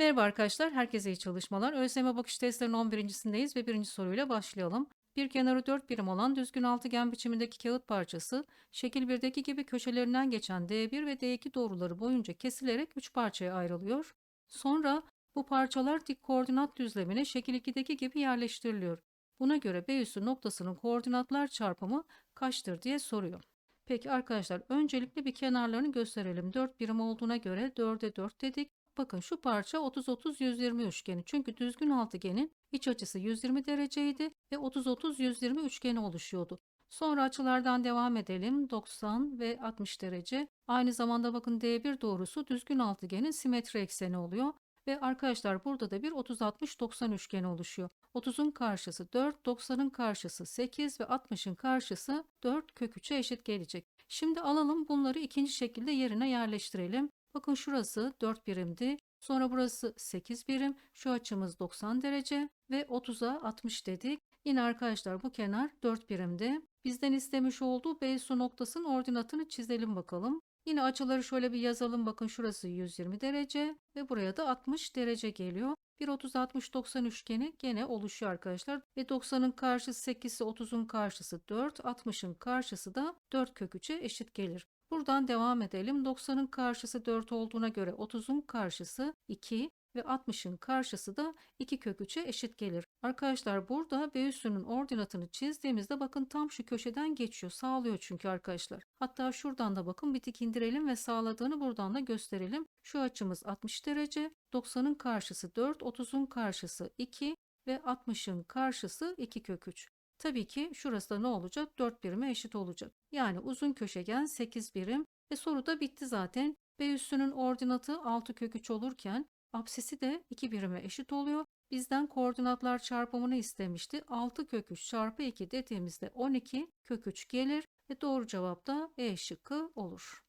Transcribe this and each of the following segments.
Merhaba arkadaşlar, herkese iyi çalışmalar. ÖSYM bakış testlerinin 11.sindeyiz ve birinci soruyla başlayalım. Bir kenarı 4 birim olan düzgün altıgen biçimindeki kağıt parçası, şekil 1'deki gibi köşelerinden geçen D1 ve D2 doğruları boyunca kesilerek 3 parçaya ayrılıyor. Sonra bu parçalar dik koordinat düzlemine şekil 2'deki gibi yerleştiriliyor. Buna göre B üssü noktasının koordinatlar çarpımı kaçtır diye soruyor. Peki arkadaşlar öncelikle bir kenarlarını gösterelim. 4 birim olduğuna göre 4'e 4 dedik. Bakın şu parça 30-30-120 üçgeni. Çünkü düzgün altıgenin iç açısı 120 dereceydi ve 30-30-120 üçgeni oluşuyordu. Sonra açılardan devam edelim. 90 ve 60 derece. Aynı zamanda bakın D1 doğrusu düzgün altıgenin simetri ekseni oluyor. Ve arkadaşlar burada da bir 30-60-90 üçgeni oluşuyor. 30'un karşısı 4, 90'ın karşısı 8 ve 60'ın karşısı 4 kök 3'e eşit gelecek. Şimdi alalım bunları ikinci şekilde yerine yerleştirelim. Bakın şurası 4 birimdi. Sonra burası 8 birim. Şu açımız 90 derece ve 30'a 60 dedik. Yine arkadaşlar bu kenar 4 birimdi. Bizden istemiş olduğu B su noktasının ordinatını çizelim bakalım. Yine açıları şöyle bir yazalım. Bakın şurası 120 derece ve buraya da 60 derece geliyor. Bir 30 60 90 üçgeni gene oluşuyor arkadaşlar. Ve 90'ın karşısı 8 ise 30'un karşısı 4, 60'ın karşısı da 4 kök 3'e eşit gelir. Buradan devam edelim. 90'ın karşısı 4 olduğuna göre 30'un karşısı 2 ve 60'ın karşısı da 2 kök 3'e eşit gelir. Arkadaşlar burada B üssünün ordinatını çizdiğimizde bakın tam şu köşeden geçiyor. Sağlıyor çünkü arkadaşlar. Hatta şuradan da bakın bir tık indirelim ve sağladığını buradan da gösterelim. Şu açımız 60 derece. 90'ın karşısı 4, 30'un karşısı 2 ve 60'ın karşısı 2 kök 3. Tabii ki şurası da ne olacak? 4 birime eşit olacak. Yani uzun köşegen 8 birim ve soru da bitti zaten. B üssünün ordinatı 6 kök 3 olurken apsisi de 2 birime eşit oluyor. Bizden koordinatlar çarpımını istemişti. 6 kök 3 çarpı 2 dediğimizde 12 kök 3 gelir ve doğru cevap da E şıkkı olur.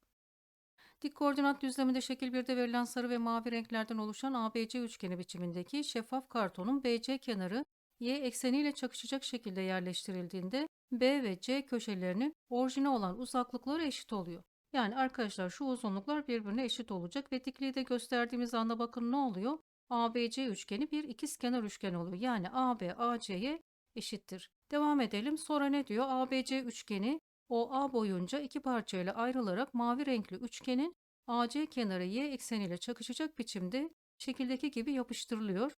Dik koordinat düzleminde şekil 1'de verilen sarı ve mavi renklerden oluşan ABC üçgeni biçimindeki şeffaf kartonun BC kenarı y ekseniyle çakışacak şekilde yerleştirildiğinde B ve C köşelerinin orijine olan uzaklıkları eşit oluyor. Yani arkadaşlar şu uzunluklar birbirine eşit olacak ve dikliği de gösterdiğimiz anda bakın ne oluyor? ABC üçgeni bir ikizkenar üçgen oluyor. Yani AB AC'ye eşittir. Devam edelim. Sonra ne diyor? ABC üçgeni OA boyunca iki parçayla ayrılarak mavi renkli üçgenin AC kenarı y ekseniyle çakışacak biçimde şekildeki gibi yapıştırılıyor.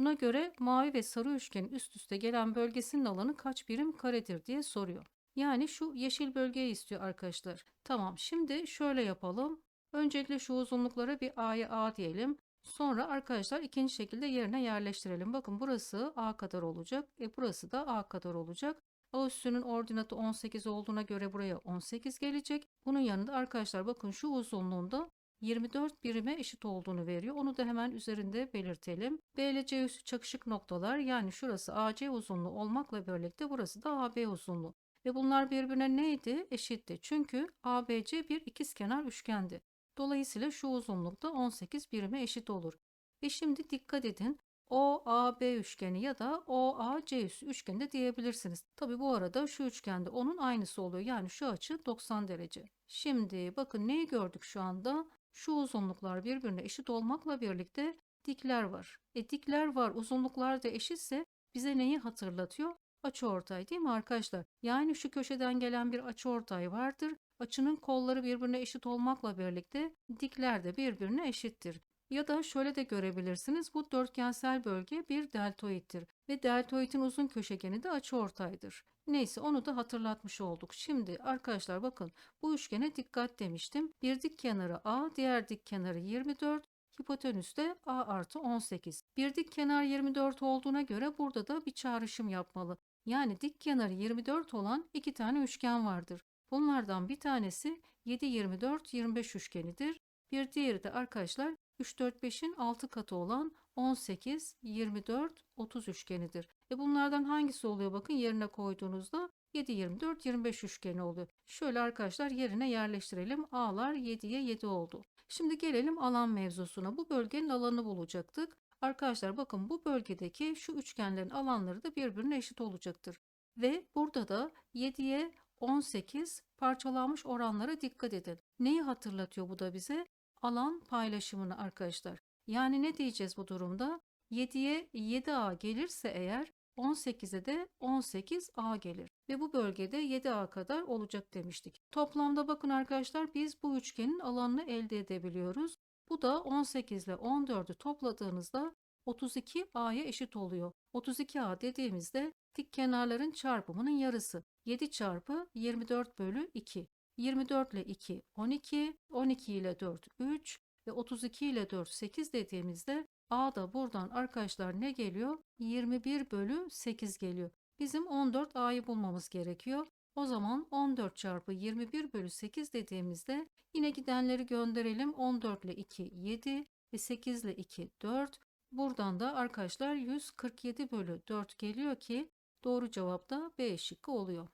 Buna göre mavi ve sarı üçgenin üst üste gelen bölgesinin alanı kaç birim karedir diye soruyor. Yani şu yeşil bölgeyi istiyor arkadaşlar. Tamam şimdi şöyle yapalım. Öncelikle şu uzunluklara bir A'ya A diyelim. Sonra arkadaşlar ikinci şekilde yerine yerleştirelim. Bakın burası A kadar olacak. E burası da A kadar olacak. A üssünün ordinatı 18 olduğuna göre buraya 18 gelecek. Bunun yanında arkadaşlar bakın şu uzunluğunda 24 birime eşit olduğunu veriyor. Onu da hemen üzerinde belirtelim. B ile C üssü çakışık noktalar yani şurası AC uzunluğu olmakla birlikte burası da AB uzunluğu. Ve bunlar birbirine neydi? Eşitti. Çünkü ABC bir ikizkenar üçgendi. Dolayısıyla şu uzunlukta 18 birime eşit olur. Ve şimdi dikkat edin. OAB üçgeni ya da OAC üssü üçgeni de diyebilirsiniz. Tabi bu arada şu üçgende onun aynısı oluyor. Yani şu açı 90 derece. Şimdi bakın neyi gördük şu anda? Şu uzunluklar birbirine eşit olmakla birlikte dikler var. E dikler var, uzunluklar da eşitse bize neyi hatırlatıyor? Açıortay değil mi arkadaşlar? Yani şu köşeden gelen bir açıortay vardır. Açının kolları birbirine eşit olmakla birlikte dikler de birbirine eşittir. Ya da şöyle de görebilirsiniz. Bu dörtgensel bölge bir deltoittir ve deltoitin uzun köşegeni de açıortaydır. Neyse onu da hatırlatmış olduk. Şimdi arkadaşlar bakın bu üçgene dikkat demiştim. Bir dik kenarı A, diğer dik kenarı 24, hipotenüs de A artı 18. Bir dik kenar 24 olduğuna göre burada da bir çağrışım yapmalı. Yani dik kenarı 24 olan iki tane üçgen vardır. Bunlardan bir tanesi 7, 24, 25 üçgenidir. Bir diğeri de arkadaşlar 3, 4, 5'in 6 katı olan 18, 24, 30 üçgenidir. E bunlardan hangisi oluyor bakın yerine koyduğunuzda 7, 24, 25 üçgeni oluyor. Şöyle arkadaşlar yerine yerleştirelim. A'lar 7'ye 7 oldu. Şimdi gelelim alan mevzusuna. Bu bölgenin alanı bulacaktık. Arkadaşlar bakın bu bölgedeki şu üçgenlerin alanları da birbirine eşit olacaktır. Ve burada da 7'ye 18 parçalanmış oranlara dikkat edin. Neyi hatırlatıyor bu da bize? Alan paylaşımını arkadaşlar. Yani ne diyeceğiz bu durumda? 7'ye 7A gelirse eğer 18'e de 18A gelir. Ve bu bölgede 7A kadar olacak demiştik. Toplamda bakın arkadaşlar biz bu üçgenin alanını elde edebiliyoruz. Bu da 18 ile 14'ü topladığınızda 32A'ya eşit oluyor. 32A dediğimizde dik kenarların çarpımının yarısı. 7 çarpı 24 bölü 2. 24 ile 2 12, 12 ile 4 3 ve 32 ile 4 8 dediğimizde A da buradan arkadaşlar ne geliyor? 21 bölü 8 geliyor. Bizim 14 A'yı bulmamız gerekiyor. O zaman 14 çarpı 21 bölü 8 dediğimizde yine gidenleri gönderelim. 14 ile 2 7 ve 8 ile 2 4. Buradan da arkadaşlar 147 bölü 4 geliyor ki doğru cevap da B şıkkı oluyor.